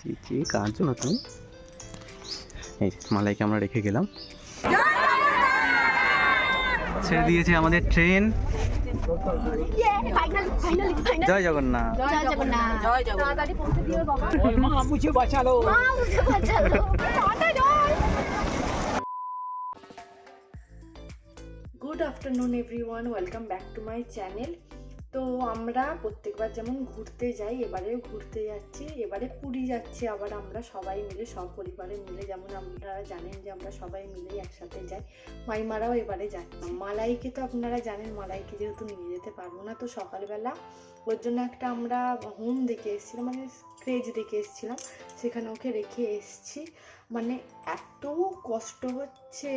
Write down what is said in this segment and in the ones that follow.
চি চি কাঁদছো না তুমি? এই মালাইকে আমরা রেখে গেলাম। ছেড়ে দিয়েছে আমাদের train. Finally finally finally Jai Jagannath. Jai Jagannath. Jai Jagannath. তাড়াতাড়ি পৌঁছে দিও বাবা। মা মুঝে বাঁচালো। মা মুঝে বাঁচালো। Tata Joy. Good afternoon everyone welcome back to my channel তো আমরা প্রত্যেকবার যেমন ঘুরতে যাই, এবারেও ঘুরতে যাচ্ছি, এবারে পুরী যাচ্ছি, আবার আমরা সবাই মিলে সব পরিবারে মিলে যেমন আপনারা জানেন যে আমরা সবাই মিলেই একসাথে যাই, মাইমারাও এবারে যাচ্ছি। মালাইকে তো আপনারা জানেন, মালাইকে যেহেতু নিয়ে যেতে পারব না, তো সকালবেলা ওর জন্য একটা আমরা হোম দেখে এসেছিলাম মানে ক্রেজ দেখে এসেছিলাম, সেখানে ওকে রেখে এসেছি। মানে এত কষ্ট হচ্ছে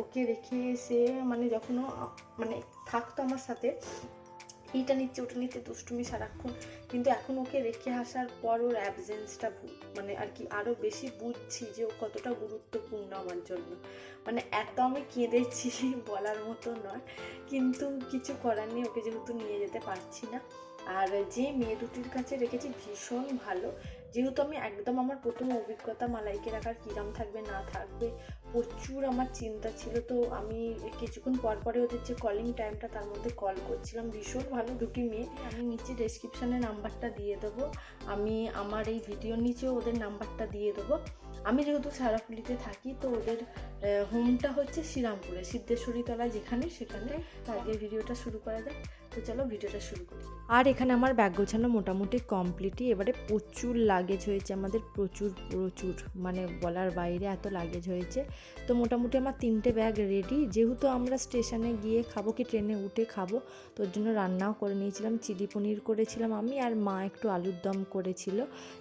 ওকে রেখে এসে মানে যখন মানে থাকতো আমার সাথে এইটা নিচ্ছে, ওটা নিচ্ছে, দুষ্টুমি সারাক্ষণ। কিন্তু এখন ওকে রেখে আসার পর ওর অ্যাবসেন্সটা মানে আর কি আরও বেশি বুঝছি যে ও কতটা গুরুত্বপূর্ণ আমার জন্য। মানে এত আমি কেঁদেছি বলার মতো নয়, কিন্তু কিছু করার নেই, ওকে যেহেতু নিয়ে যেতে পারছি না। আর যে মেয়ে দুটির কাছে রেখেছি ভীষণ ভালো। যেহেতু আমি একদম আমার প্রথম অভিজ্ঞতা মালাইকে রাখার কিরাম থাকবে, না থাকবে, প্রচুর আমার চিন্তা ছিল। তো আমি কিছুক্ষণ পর পরে ওদের যে কলিং টাইমটা তার মধ্যে কল করছিলাম। ভীষণ ভালো দুটি মেয়ে। আমি নিচে ডেসক্রিপশানে নাম্বারটা দিয়ে দেবো। আমি আমার এই ভিডিওর নিচেও ওদের নাম্বারটা দিয়ে দেবো। আমি যেহেতু সারাপুলিতে থাকি তো ওদের হোমটা হচ্ছে শ্রীরামপুরে সিদ্ধেশ্বরী তলা যেখানে সেখানে তো আজকে ভিডিওটা শুরু করা যাক। তো চলো ভিডিওটা শুরু করি। আর এখানে আমার ব্যাগ গোছানো মোটামুটি কমপ্লিটই এবারে প্রচুর লাগেজ হয়েছে আমাদের প্রচুর প্রচুর মানে বলার বাইরে এত লাগেজ হয়েছে। তো মোটামুটি আমার তিনটে ব্যাগ রেডি যেহেতু আমরা স্টেশনে গিয়ে খাব কি ট্রেনে উঠে খাব তোর জন্য রান্নাও করে নিয়েছিলাম চিলি পনির করেছিলাম আমি আর মা একটু আলুর দম করেছিল।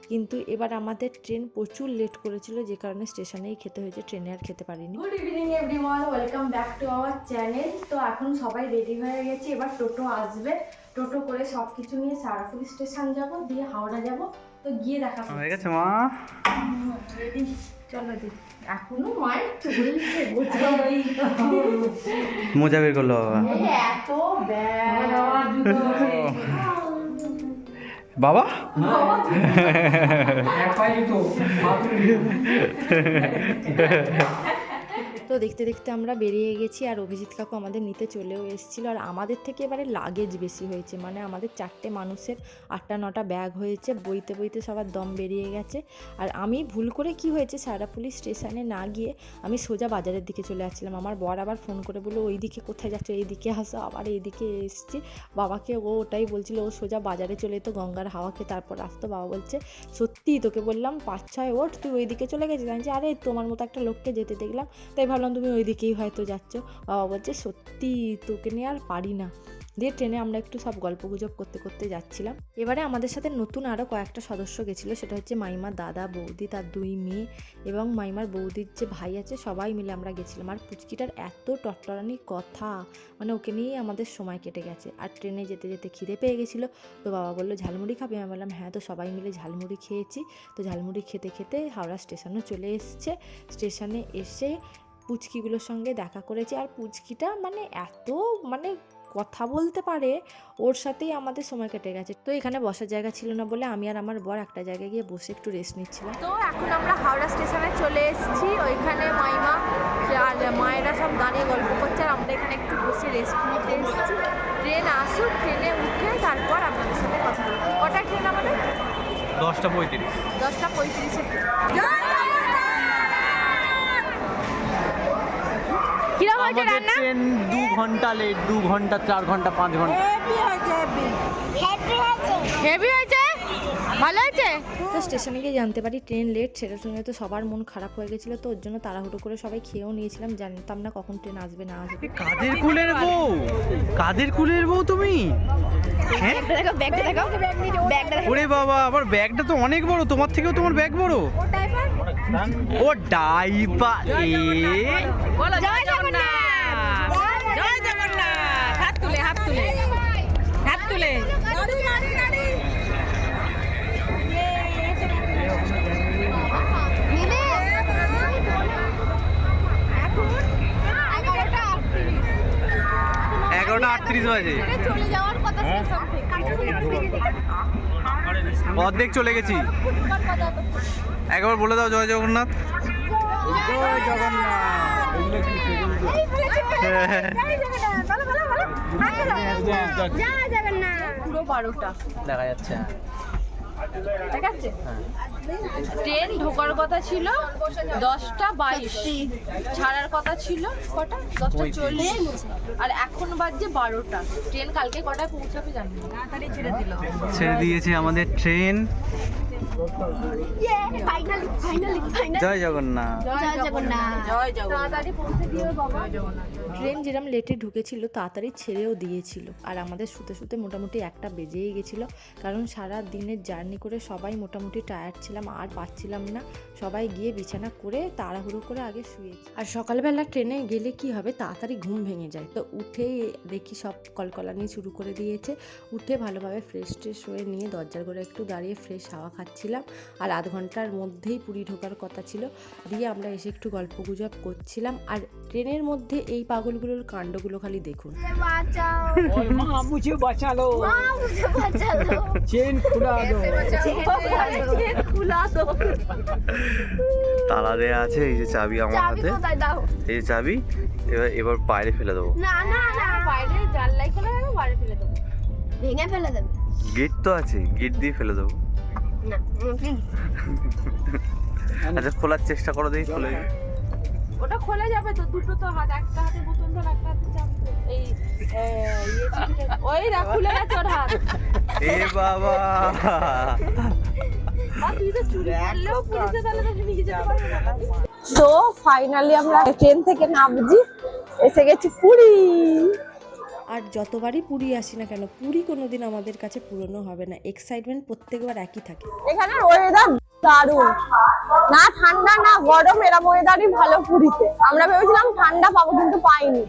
কিন্তু এবার আমাদের ট্রেন প্রচুর লেট করেছিল যে কারণে স্টেশনেই খেতে হয়েছে ট্রেনে আর খেতে পারিনি। Good evening everyone welcome back to our channel তো এখন সবাই রেডি হয়ে গেছি এবার টোটো আসবে। টোটো করে সব কিছু নিয়ে সারাপুর স্টেশন যাব দিয়ে হাওড়া যাব। তো গিয়ে দেখা হয়ে গেছে মা। রেডি চলো দি। এখনও মায়ের চলছে মোজা বের করল বাবা। এত ব্যাগ বাবা? তো তো দেখতে দেখতে আমরা বেরিয়ে গেছি আর অভিজিৎ কাকু আমাদের নিতে চলেও এসেছিল আর আমাদের থেকে এবারে লাগেজ বেশি হয়েছে। মানে আমাদের চারটে মানুষের আটটা নটা ব্যাগ হয়েছে বইতে বইতে সবার দম বেরিয়ে গেছে। আর আমি ভুল করে কি হয়েছে সারাপুলি স্টেশনে না গিয়ে আমি সোজা বাজারের দিকে চলে আসছিলাম। আমার বর আবার ফোন করে বলল ওই দিকে কোথায় যাচ্ছ? এই দিকে আসো। আবার এই দিকে এসছি। বাবাকে ও ওটাই বলছিল ও সোজা বাজারে চলে যেত গঙ্গার হাওয়াকে তারপর আসতো। বাবা বলছে সত্যিই তোকে বললাম পাঁচ ছয় ওঠ তুই ওই দিকে চলে গেছিস? বলছি, আরে তোমার মতো একটা লোককে যেতে দেখলাম। তাই ভাবলাম তুমি ওই দিকেই হয়তো যাচ্ছ। বাবা বলছে, সত্যি তোকে নিয়ে আর পারি না। দিয়ে ট্রেনে আমরা একটু সব গল্প গুজব করতে করতে যাচ্ছিলাম। এবারে আমাদের সাথে নতুন আরও কয়েকটা সদস্য গেছিল, সেটা হচ্ছে মাইমার দাদা, বৌদি, তার দুই মেয়ে এবং মাইমার বৌদির যে ভাই আছে, সবাই মিলে আমরা গেছিলাম। আর পুচকিটার এত টট্টরানি কথা মানে ওকে নিয়েই আমাদের সময় কেটে গেছে। আর ট্রেনে যেতে যেতে খিদে পেয়ে গেছিল, তো বাবা বলল, ঝালমুড়ি খাবে? আমি বললাম হ্যাঁ তো, সবাই মিলে ঝালমুড়ি খেয়েছি। তো ঝালমুড়ি খেতে খেতে হাওড়া স্টেশনও চলে এসছে। স্টেশনে এসে পুচকিগুলোর সঙ্গে দেখা করেছি। আর পুচকিটা মানে এত মানে কথা বলতে পারে ওর সাথেই আমাদের সময় কেটে গেছে। তো এখানে বসার জায়গা ছিল না বলে আমি আর আমার বর একটা জায়গায় গিয়ে বসে একটু রেস্ট নিচ্ছিলাম। তো এখন আমরা হাওড়া স্টেশনে চলে এসেছি। ওইখানে মাইমা আর মায়েরা সব দাঁড়িয়ে গল্প করছে আর আমরা এখানে একটু বসে রেস্ট নিতে এসেছি। ট্রেন আসুক ট্রেনে উঠে তারপর আপনাদের সাথে কথা বলব। কটা ট্রেন আমাদের? দশটা পঁয়ত্রিশ। দশটা পঁয়ত্রিশে কিরম হয়েছে আমাদের ট্রেন দু ঘণ্টা লেট দু ঘণ্টা চার ঘণ্টা পাঁচ ঘণ্টা। হেভি হয়েছে ভালো হয়েছে? তো স্টেশনে গিয়ে জানতে পারি ট্রেন লেট সেটা শুনে তো সবার মন খারাপ হয়ে গেছিল তো ওর জন্য তাড়াহুড়ো করে সবাই খেয়েও নিয়েছিলাম জানতাম না কখন ট্রেন আসবে না আসবে। কাদের কুলের বউ? কাদের কুলের বউ তুমি? হ্যাঁ? ওরে বাবা আবার ব্যাগটা তো অনেক বড় তোমার থেকেও তোমার ব্যাগ বড়? ও ডাইপার এ? হাত এগারোটা আটত্রিশ বাজে। থেকে অর্ধেক চলে গেছি। একবার বলে দাও জয় জগন্নাথ। জয় পুরো বারোটা দেখা যাচ্ছে? ট্রেন ঢোকার কথা ছিল দশটা বাইশ। ছাড়ার কথা ছিল কটা? দশটা চল্লিশ। আর এখন বাজছে বারোটা। ট্রেন কালকে কটায় পৌঁছাবে জানি ছেড়ে দিল। ছেড়ে দিয়েছে আমাদের ট্রেন। জয় জগন্নাথ। জয় জগন্নাথ। জয় জগন্নাথ। তাড়াতাড়ি পৌঁছে দিও বাবা। ট্রেন যেরকম লেটে ঢুকেছিল তাড়াতাড়ি ছেড়েও দিয়েছিল। আর আমাদের শুতে শুতে মোটামুটি একটা বেজেই গেছিল কারণ সারা দিনের জার্নি করে সবাই মোটামুটি টায়ার্ড ছিলাম আর পাচ্ছিলাম না। সবাই গিয়ে বিছানা করে তাড়াহুড়ো করে আগে শুয়েছি। আর সকালবেলা ট্রেনে গেলে কি হবে? তাড়াতাড়ি ঘুম ভেঙে যায়। তো উঠেই দেখি সব কলকলানি শুরু করে দিয়েছে। উঠে ভালোভাবে ফ্রেশ ট্রেশ হয়ে নিয়ে দরজার করে একটু দাঁড়িয়ে ফ্রেশ হাওয়া খাচ্ছিলাম আর আধ ঘণ্টার মধ্যেই পুরী ঢোকার কথা ছিল। দিয়ে আমরা এসে একটু গল্প গুজব করছিলাম। আর ট্রেনের মধ্যে এই পাগলগুলোর কাণ্ডগুলো খালি দেখুন। বাঁচালো। চেন খুলা দো তালা দেয়া আছে এই যে চাবি আমার হাতে। এই চাবি এবার এবার বাইরে ফেলে দেবো। বাইরে জানলাই খোলা বাইরে ফেলে দেবো। ভেঙে ফেলে দেবে। গেট তো আছে গেট দিয়ে ফেলে দেবো। না। আচ্ছা খোলার চেষ্টা করো দেখি খুলে ওটা খোলা যাবে তো দুটো তো হাত একটা হাতে বোতল ধর একটা হাতে চাবি ধর। এই ইয়ে ওই না খুলে গেছে ওর হাত। এ বাবা। আর তো চুরি করলেও পুলিশে তাহলে তোকে নিয়ে যেতে পারবে না। তো ফাইনালি আমরা ট্রেন থেকে নামছি এসে গেছি পুরী। আর যতবারই পুরী আসি না কেন পুরী কোনোদিন আমাদের কাছে পুরনো হবে না। এক্সাইটমেন্ট প্রত্যেকবার একই থাকে। এখানে ওয়েদার দারুণ। না ঠান্ডা না গরম এরম ওয়েদারই ভালো পুরীতে। আমরা ভেবেছিলাম ঠান্ডা পাবো কিন্তু পাইনি।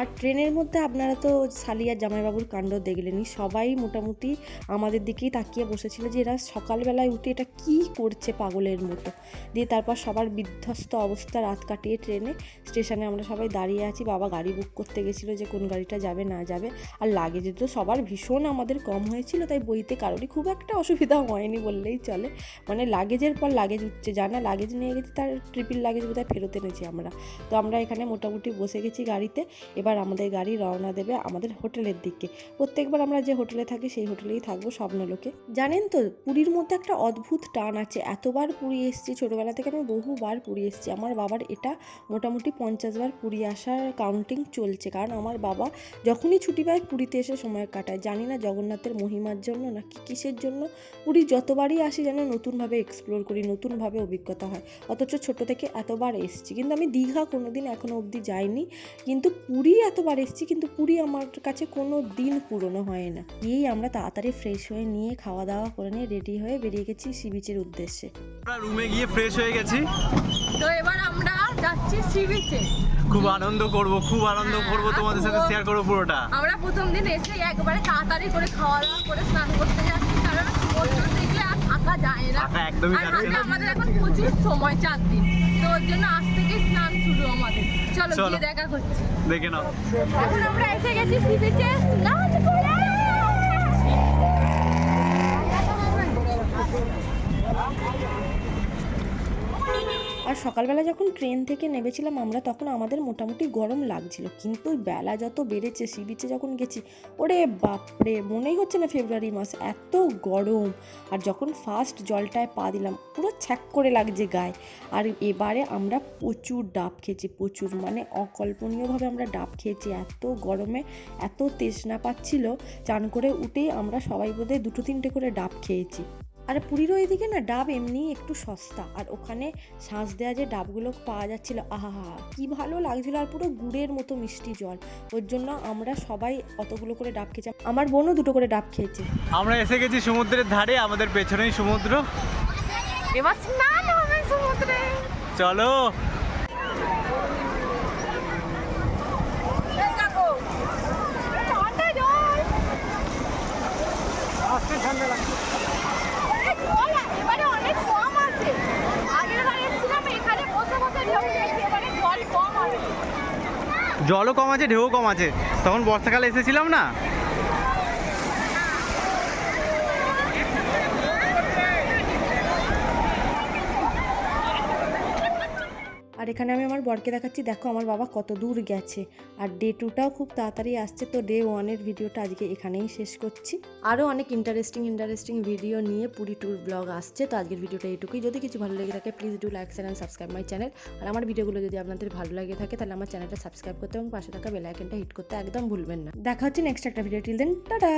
আর ট্রেনের মধ্যে আপনারা তো সালিয়ার জামাইবাবুর কাণ্ড দেখলেনই। সবাই মোটামুটি আমাদের দিকেই তাকিয়ে বসেছিল যে এরা সকালবেলায় উঠে এটা কি করছে পাগলের মতো। দিয়ে তারপর সবার বিধ্বস্ত অবস্থা রাত কাটিয়ে ট্রেনে। স্টেশনে আমরা সবাই দাঁড়িয়ে আছি। বাবা গাড়ি বুক করতে গেছিল যে কোন গাড়িটা যাবে না যাবে। আর লাগেজে তো সবার ভীষণ আমাদের কম হয়েছিল, তাই বইতে কারোরই খুব একটা অসুবিধা হয়নি বললেই চলে। মানে লাগেজের পর লাগেজ উঠছে জানা লাগেজ নিয়ে গেছি তার ট্রিপল লাগেজ বোধহয় ফেরত এনেছি আমরা। তো আমরা এখানে মোটামুটি বসে গেছি গাড়িতে, এবার আমাদের গাড়ি রওনা দেবে আমাদের হোটেলের দিকে। প্রত্যেকবার আমরা যে হোটেলে থাকি সেই হোটেলেই থাকব স্বপ্নলোকে। জানেন তো, পুরীর মধ্যে একটা অদ্ভুত টান আছে। এতবার পুরী এসেছি, ছোটোবেলা থেকে আমি বহুবার পুরী এসেছি। আমার বাবার এটা মোটামুটি পঞ্চাশবার পুরী আসার কাউন্টিং চলছে। কারণ আমার বাবা যখনই ছুটি পায় পুরীতে এসে সময় কাটায়। জানি না জগন্নাথের মহিমার জন্য না কি কিসের জন্য। পুরী যতবারই আসি যেন নতুনভাবে এক্সপ্লোর করি নতুনভাবে অভিজ্ঞতা হয়। অথচ ছোট থেকে এতবার এসেছি। কিন্তু আমি দীঘা কোনোদিন এখনও অবধি যাইনি। কিন্তু পুরী এতবার এসেছি কিন্তু পুরী আমার কাছে কোনো দিন পুরনো হয় না। গিয়েই আমরা তাড়াতাড়ি ফ্রেশ হয়ে নিয়ে খাওয়া দাওয়া করে নিয়ে রেডি হয়ে বেরিয়ে গেছি সি বিচের উদ্দেশ্যে। রুমে গিয়ে ফ্রেশ হয়ে গেছি। তো এবার আমরা যাচ্ছি সি বিচে খুব আনন্দ করব খুব আনন্দ করব তোমাদের সাথে শেয়ার করব পুরোটা। আমরা প্রথম দিন এসে একবারে তাড়াতাড়ি করে খাওয়া দাওয়া করে স্নান করতে যাচ্ছি কারণ সমুদ্র দেখলে আর থাকা যায় না। থাকা একদমই যাচ্ছে না। আমাদের এখন প্রচুর সময় চার দিন তো ওর জন্য আজ থেকে স্নান শুরু আমাদের। চলো। গিয়ে দেখা করছি। দেখে নাও। এখন আমরা এসে গেছি সি বিচে স্নান করে। আর সকালবেলা যখন ট্রেন থেকে নেমেছিলাম আমরা, তখন আমাদের মোটামুটি গরম লাগছিল। কিন্তু বেলা যত বেড়েছে সি বিচে যখন গেছি, ওরে বাপরে, মনেই হচ্ছে না ফেব্রুয়ারি মাস, এত গরম। আর যখন ফার্স্ট জলটায় পা দিলাম, পুরো ছ্যাক করে লাগছে গায়ে। আর এবারে আমরা প্রচুর ডাব খেয়েছি, প্রচুর মানে অকল্পনীয়ভাবে আমরা ডাব খেয়েছি। এত গরমে এত তেষ্ণা পাচ্ছিল, চান করে উঠেই আমরা সবাই বোধহয় দুটো তিনটে করে ডাব খেয়েছি। আর পুরীর ওইদিকে না ডাব এমনি একটু সস্তা। আর ওখানে শ্বাস দেওয়া যে ডাবগুলো পাওয়া যাচ্ছিল আহা হা কী ভালো লাগছিল আর পুরো গুড়ের মতো মিষ্টি জল। ওর জন্য আমরা সবাই অতগুলো করে ডাব খেয়েছি। আমার বোনও দুটো করে ডাব খেয়েছে। আমরা এসে গেছি সমুদ্রের ধারে আমাদের পেছনেই সমুদ্র। এবার স্নান হবে সমুদ্রে। চলো এই দেখো ঠান্ডা জল আসতে ঠান্ডা লাগছে এই জল এবারে অনেক কম আছে আগের বার এসেছিলাম এখানে বসে বসে ঢেউ দেখছি এবারে জল কম আছে জলও কম আছে ঢেউ কম আছে। তখন বর্ষাকালে এসেছিলাম না? আর এখানে আমি আমার বরকে দেখাচ্ছি, দেখো আমার বাবা কত দূর গেছে। আর ডে টুটাও খুব তাড়াতাড়ি আসছে, তো ডে ওয়ানের ভিডিওটা আজকে এখানেই শেষ করছি। আরও অনেক ইন্টারেস্টিং ইন্টারেস্টিং ভিডিও নিয়ে পুরী ট্যুর ব্লগ আসছে, তো আজকের ভিডিওটা এইটুকুই। যদি কিছু ভালো লেগে থাকে please do like share and subscribe my channel আর আমার ভিডিওগুলো যদি আপনাদের ভালো লাগে থাকে, তাহলে আমার চ্যানেলটা সাবস্ক্রাইব করতে এবং পাশে থাকা বেল আইকনটা হিট করতে একদম ভুলবেন না। দেখা হচ্ছে নেক্সট একটা ভিডিও টিল দেন টাটা